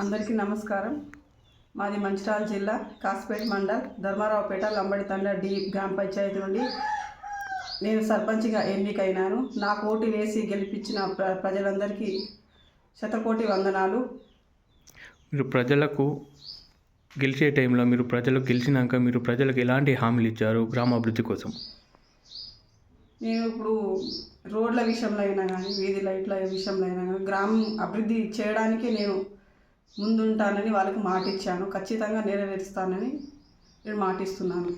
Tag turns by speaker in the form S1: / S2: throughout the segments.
S1: అందరికీ నమస్కారం. మాది మంచిర్యాల జిల్లా కాసిపేట మండల్ ధర్మారావుపేట లంబడి తండ డి గ్రామ పంచాయతీ నుండి నేను సర్పంచ్గా ఎన్నికైనాను. నాకు ఓటు వేసి గెలిపించిన ప్ర ప్రజలందరికీ శతకోటి వందనాలు.
S2: మీరు ప్రజలకు గెలిచే టైంలో మీరు ప్రజలకు గెలిచినాక మీరు ప్రజలకు ఎలాంటి హామీలు ఇచ్చారు గ్రామాభివృద్ధి కోసం?
S1: నేను ఇప్పుడు రోడ్ల విషయంలో అయినా కానీ వీధి లైట్ల విషయంలో అయినా కానీ గ్రామం అభివృద్ధి చేయడానికి నేను ముందుంటానని వాళ్ళకి మాట ఇచ్చాను ఖచ్చితంగా నెరవేరుస్తానని నేను మాటిస్తున్నాను.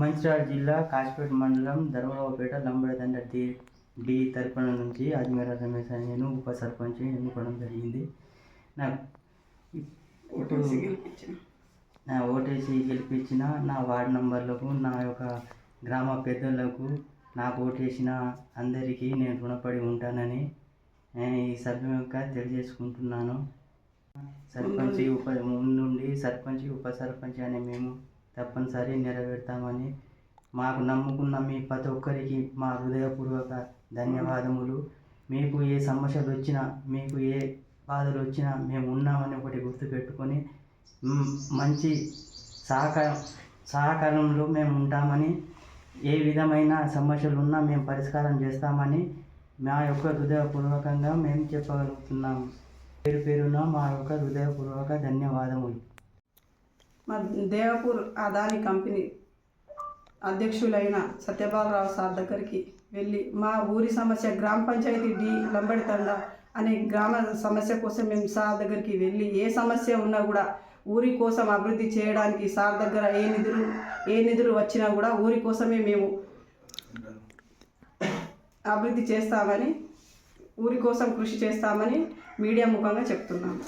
S3: మంచిర్యాల జిల్లా కాశీపేట మండలం ధర్మరావుపేట లంబడదండ డి డి తరపున నుంచి అజ్మీర రమేష్ అని నేను ఉప సర్పంచ్ ఎన్నుకోవడం జరిగింది. నా ఇప్పుడు
S1: ఓటేసి గెలిపించాను.
S3: నా ఓటేసి గెలిపించిన నా వార్డు నంబర్లకు నా యొక్క గ్రామ పెద్దలకు నాకు ఓటేసిన అందరికీ నేను రుణపడి ఉంటానని నేను ఈ సభ్యుగా తెలియజేసుకుంటున్నాను. సర్పంచ్ ఉప నుండి సర్పంచ్ ఉప సర్పంచ్ అని మేము తప్పనిసరి నెరవేర్తామని మాకు నమ్ముకున్న మీ ప్రతి ఒక్కరికి మా హృదయపూర్వక ధన్యవాదములు. మీకు ఏ సమస్యలు వచ్చినా మీకు ఏ బాధలు వచ్చినా మేము ఉన్నామని ఒకటి గుర్తుపెట్టుకొని మంచి సహకారం సహకారంలో మేము ఉంటామని ఏ విధమైన సమస్యలు ఉన్నా మేము పరిష్కారం చేస్తామని మా యొక్క హృదయపూర్వకంగా మేము చెప్పగలుగుతున్నాము. పేరు పేరున మా యొక్క హృదయపూర్వక ధన్యవాదములు.
S1: మా దేవపూర్ అదాని కంపెనీ అధ్యక్షులైన సత్యబాలరావు సార్ దగ్గరికి వెళ్ళి మా ఊరి సమస్య గ్రామ పంచాయతీ డి లంబడితండ అనే గ్రామ సమస్య కోసం మేము సార్ దగ్గరికి వెళ్ళి ఏ సమస్య ఉన్నా కూడా ఊరి కోసం అభివృద్ధి చేయడానికి సార్ దగ్గర ఏ నిధులు ఏ నిధులు వచ్చినా కూడా ఊరి కోసమే మేము అభివృద్ధి చేస్తామని ఊరి కోసం కృషి చేస్తామని మీడియా ముఖంగా చెప్తున్నాము.